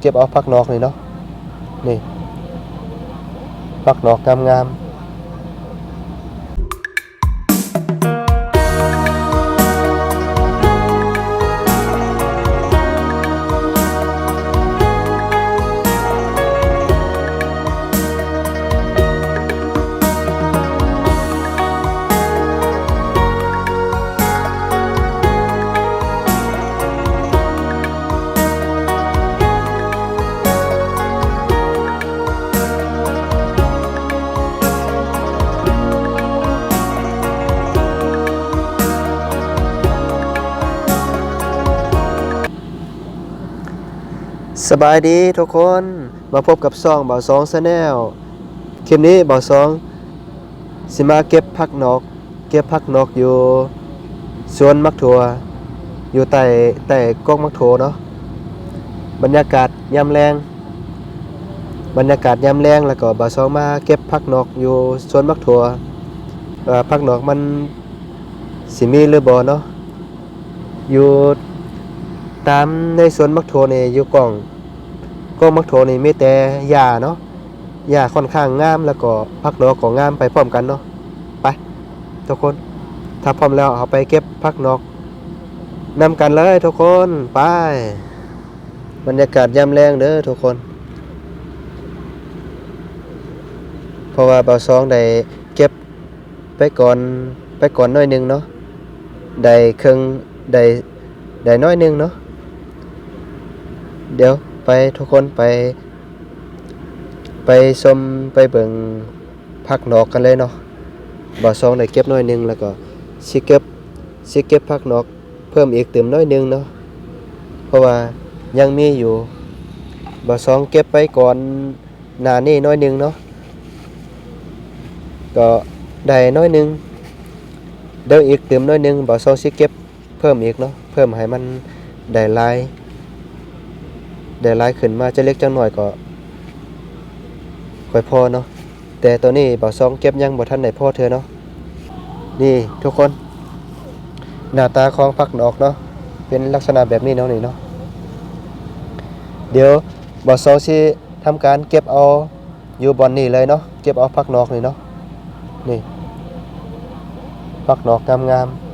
เก็บเอาพักนอกเลยเนาะนี่พักนอกงามๆ สบายดีทุกคนมาพบกับซ่องบ่าวสองแนลคลิปนี้บ่าวสองสิมาเก็บผักนอกเก็บผักนอกอยู่สวนมักถั่วอยู่ใต้ใต้กอกมักถั่วเนาะบรรยากาศยามแรงบรรยากาศยามแรงแล้วก็บ่าวสองมาเก็บผักนอกอยู่สวนมักถั่วว่าผักนอกมันสิมีหรือบ่เนาะอยู่ตามในสวนมักโทนี่อยู่กล่อง กล่องมักโทนี่มีแต่หญ้าเนาะหญ้าค่อนข้างงามแล้วก็ผักนอกก็งามไปพร้อมกันเนาะไปทุกคน ถ้าพร้อมแล้วเอาไปเก็บผักนอกนำกันเลยทุกคนไปบรรยากาศยามแรงเด้อทุกคน เพราะว่าเบาซองได้เก็บไปก่อนไปก่อนน่อยนึงเนาะได้ครึ่งได้ได้น้อยนึงเนาะเดี๋ยว ไปทุกคนไป ไปชมไปเบิ่งพักนอกกันเลยเนาะบ่อซองได้เก็บน้อยหนึงแล้วก็สิเก็บสิเก็บพักนอกเพิ่มอีกเติมน้อยหนึงเนาะเพราะว่ายังมีอยู่บ่อซองเก็บไปก่อนหน้านี้น้อยหนึงเนาะก็ได้น้อยหนึงเดี๋ยวอีกเติมน้อยหนึงบ่อซองสิเก็บเพิ่มอีกเนาะเพิ่มให้มันได้ลาย ได้หลายขึ้นมาจะเล็กจังหน่อยก็ค่อยพอเนาะแต่ตัวนี้บ่าซองเก็บยังบ่ทันได้พอเธอเนาะนี่ทุกคน หน้าตาของผักนอกเนาะเป็นลักษณะแบบนี้เนาะนี่เนาะเดี๋ยวบ่าซองสิทำการเก็บเอาอยู่บอนนี้เลยเนาะเก็บเอาผักนอกนี่เนาะนี่ผักนอกงามๆ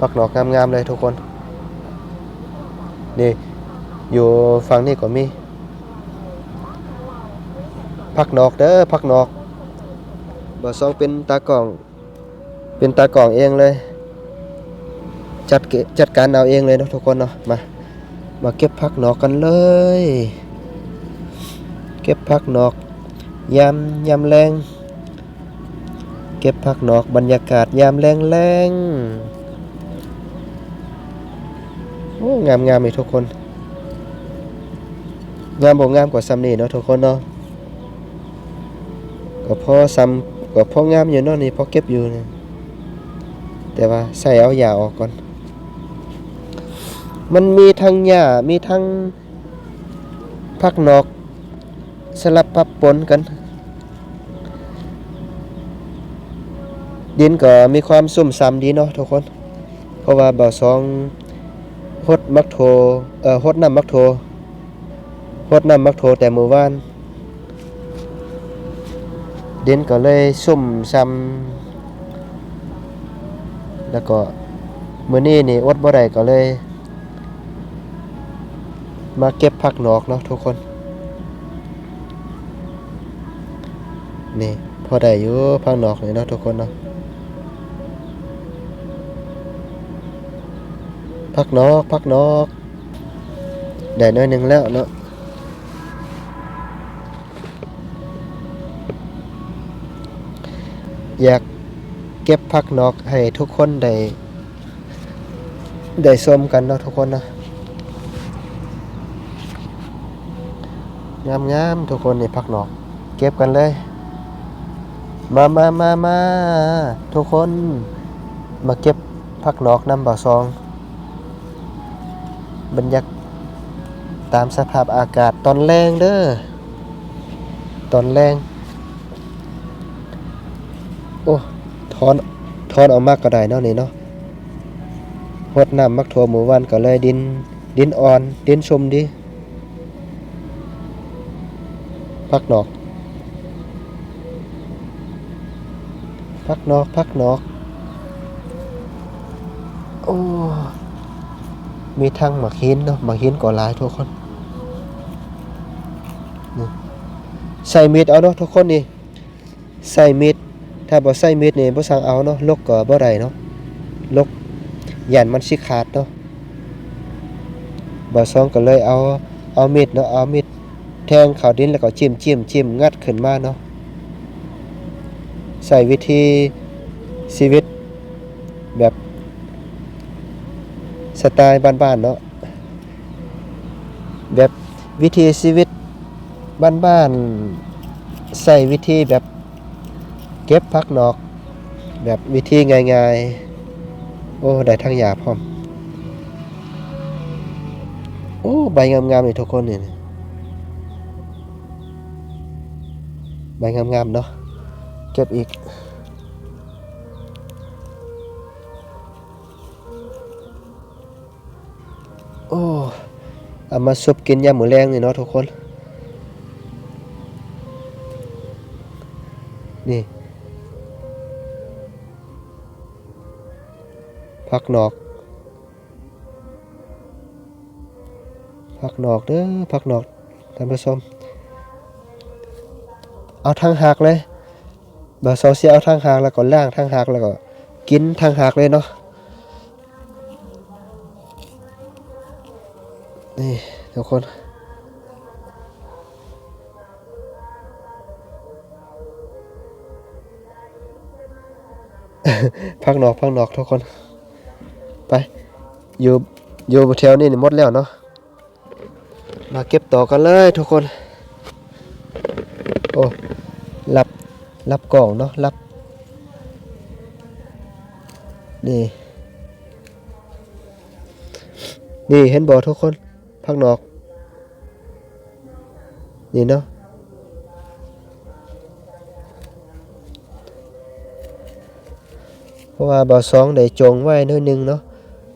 ผักหนอกงามๆเลยทุกคน นี่ อยู่ฝั่งนี้ก็มีผักหนอกเด้อผักหนอกบ่ซองเป็นตากล่อง เป็นตากล่องเองเลย จัดเกจัดการเอาเองเลยเนาะทุกคนเนาะมา มาเก็บผักหนอกกันเลย เก็บผักหนอกยามยามแรง เก็บผักหนอกบรรยากาศยามแรงแรง โอ้งามงามเลยทุกคน งามบ่งามกว่าซ้ำนี่เนาะทุกคนเนาะก็พอซ้ำก็พองามอยู่เนาะนี่พอเก็บอยู่นะแต่ว่าใส่เอาหญ้าออกก่อน มันมีทั้งหญ้ามีทั้งผักนอก สลับปับปนกัน ดินก็มีความสุ่มซ้ำดีเนาะทุกคน เพราะว่าบ่อสอง ฮดมักโทเอ่อฮดน้ำมักโทฮดน้ำมักโทแต่มือวาน เดินก็เลยซุ่มซ้ำแล้วก็มือนี้นี่อดบ่ได้ก็เลย มาเก็บผักนอกเนาะทุกคน นี่พอได้อยู่ผักนอกนี่เนาะทุกคนเนาะ พักนอกพักนอกได้น้อยหนึ่งแล้วเนาะอยากเก็บพักนอกให้ทุกคนได้ได้ชมกันเนาะทุกคนเนาะงามงามๆทุกคนนี่พักนอก เก็บกันเลย มามามามาทุกคนมาเก็บพักนอกน้ำบ่อซอง บรรยากตามสภาพอากาศตอนแรงเด้อตอนแรง โอ้ทอนทอนออกมากก็ได้เนาะนี่เนาะหดน้ำมักโทหมู่วันก็เลยดิน ดินอ่อน ดินชุ่มดีพักนอกพักนอกพักนอก โอ้ มีทั้งหมักหินเนาะหมักหินก็หลายทุกคนใส่มีดเอาเนาะทุกคนนี่ใส่มีดถ้าบ่ใส่มีดนี่บ่สั่งเอาเนาะลกก็บ่ได้เนาะลกยันมันสิขาดเนาะบ่ซองก็เลยเอาเอามีดเนาะเอามีดแทงเข้าดินแล้วก็จิ้มจิ้มจิ้มงัดขึ้นมาเนาะใส่วิธีชีวิตแบบ สไตล์บ้านๆเนาะแบบวิธีชีวิตบ้านๆใส่วิธีแบบเก็บพักนอก แบบวิธีง่ายๆ โอ้ได้ทั้งยาพร้อม โอ้ ใบงามๆนี่ทุกคนนี่ใบงามๆเนาะเก็บอีก โอ้เอามาซุปกินยามมื้อแรงนี่เนาะทุกคน นี่พักนอกพักนอกเด้อพักนอกท่านผู้ชมเอาทางหักเลยบ่าวเซาเสียเอาทางหักแล้วก็ล่างทางหักแล้วก็กินทางหักเลยเนาะ นี่ทุกคน พักนอกพักนอกทุกคน ไป อยู่อยู่แถวนี้นี่หมดแล้วเนาะ มาเก็บต่อกันเลยทุกคน โอ้รับรับกล่องเนาะรับ นี่ นี่เห็นบ่ทุกคน พักนอก นี่เนาะเพราะว่าบ่อสองได้จงไว้หน้อยหนึงเนาะ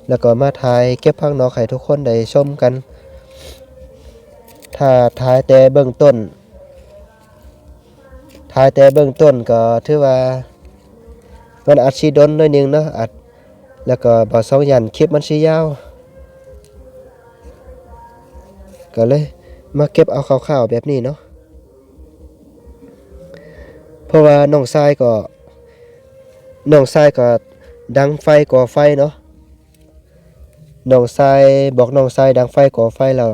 แล้วก็มาถ่ายเก็บพักนอกให้ทุกคนได้ชมกัน ถ้าถ่ายแต่เบื้องต้นถ่ายแต่เบื้องต้นก็ถือว่ามันอาจสิดนหน้อยหนึงเนาะอาจแล้วก็บ่อสองยันคลิปมันสิยาว ก็เลยมาเก็บเอาคร่าวๆแบบนี้เนาะเพราะว่าน้องทรายก็น้องทรายก็ดังไฟก่อไฟเนาะน้องทรายบอกน้องทรายดังไฟก่อไฟแล้ว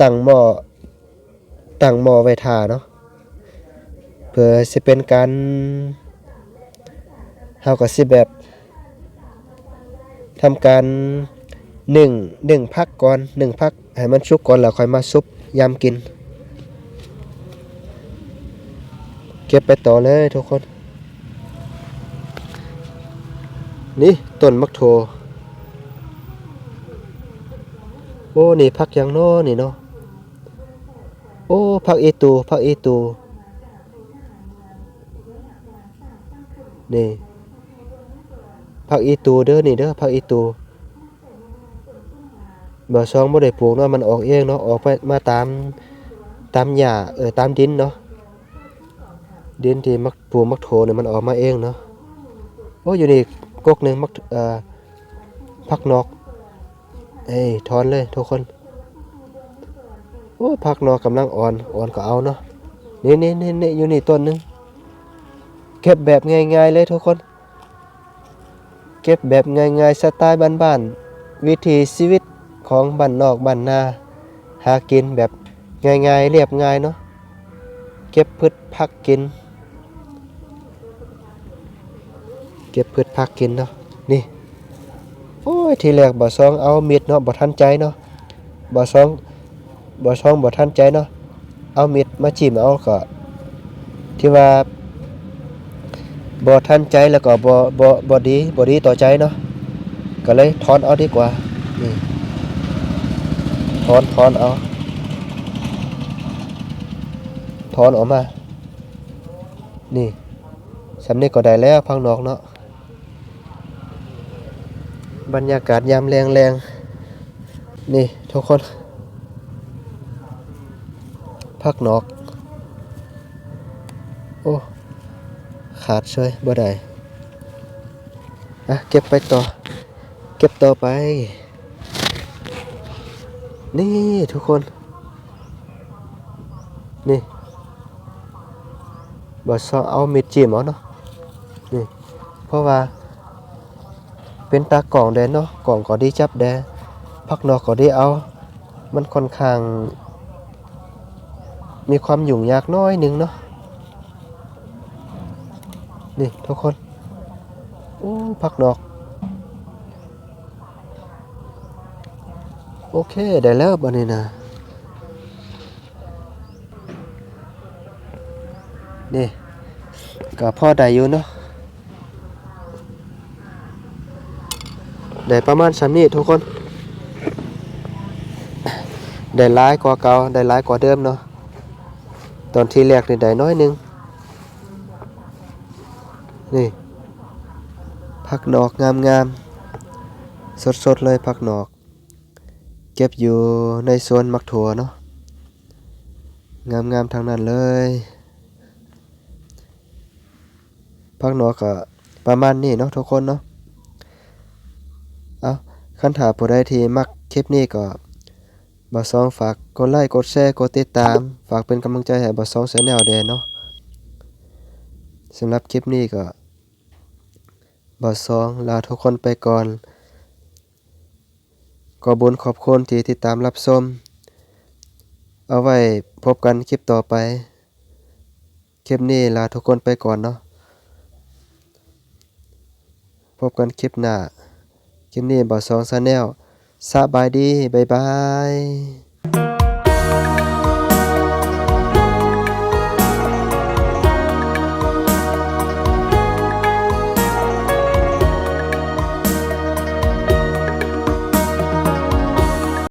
ตั้งหม้อตั้งหม้อไว้ท่าเนาะเพื่อสิเป็นการเฮาก็สิแบบทำการหนึ่งหนึ่งพักก่อนหนึ่งพัก ให้มันชุกก่อนแล้วค่อยมาซุปยำกิน เก็บไปต่อเลยทุกคน นี่ต้นมักโท โอ้ นี่พักยังน้อนี่เนาะ โอ้พักอีตูพักอีตู นี่พักอีตูเด้อนี่เด้อพักอีตู บ่ซองบ่ได้ปลูกเนาะมันออกเองเนาะออกไปมาตามตามหญ้าเออตามดินเนาะดินที่มักปลูกมักโถเนี่ยมันออกมาเองเนาะโอ้อยู่นี่กกหนึ่งมักเอ่อพักนอกเอ้ยถอนเลยทุกคนโอ้พักนอกกำลังอ่อนอ่อนก็เอาเนาะนี่นี่นี่นี่อยู่นี่ต้นหนึงเก็บแบบง่ายๆเลยทุกคน เก็บแบบง่ายๆสไตล์บ้านๆวิถีชีวิต ของบ้านนอกบ้านนา หากินแบบง่ายๆเรียบง่ายเนาะเก็บพืชผักกิน เก็บพืชผักกินเนาะนี่โอ้ยทีแรกบ่ซองเอามีดเนาะบ่ทันใจเนาะบ่ซองบ่ซองบ่ทันใจเนาะเอามีดมาจิ้มเอาก็ที่ว่าบ่ทันใจแล้วก็บ่บ่บ่ดีบ่ดีต่อใจเนาะก็เลยถอนเอาดีกว่านี่ อนถอนเอาถอนออกมา นี่สำเนี้ก็ได้แล้วพังนอกเนาะ บรรยากาศยามแรงๆนี่ ทุกคน พักนอก โอ้ ขาดเฉยบ่ได้ อะ เก็บไปต่อ เก็บต่อไป นี่ทุกคน นี่บ่ซอเอามีดจิ้มเอาเนาะนี่เพราะว่า เป็นตากล่องแดนเนาะกล่องก็ดีจับแดพักนอกก็ดีเอา มันค่อนข้าง มีความยุ่งยากน้อยหนึงเนาะนี่ทุกคนอู้พักนอก โอเค ได้แล้วบัดนี้นะนี่ก็พ่อได้อยู่เนาะได้ประมาณสามนี้ทุกคน ได้หลายกว่าเก่าได้หลายกว่าเดิมเนาะตอนที่แรกนี่ได้น้อยนึง นี่ ผักดอกงามๆสดๆเลยผักดอก เก็บอยู่ในสวนมักถั่วเนาะงามๆทางนั้นเลยผักดอก็ประมาณนี้เนาะทุกคนเนาะเอาคันถามผู้ใดที่มักคลิปนี้ก็บ่ซองฝากกดไลค์กดแชร์กดติดตาม ฝากเป็นกำลังใจให้บ่ซองแชนแนลแดเนาะสำหรับคลิปนี้ก็บ่ซองลาทุกคนไปก่อน ขอบุญขอบคุณที่ติดตามรับชมเอาไว้พบกันคลิปต่อไป คลิปนี้ลาทุกคนไปก่อนเนาะ พบกันคลิปหน้า คลิปนี้บ่าวสองซาแนลสบายดี บ๊ายบาย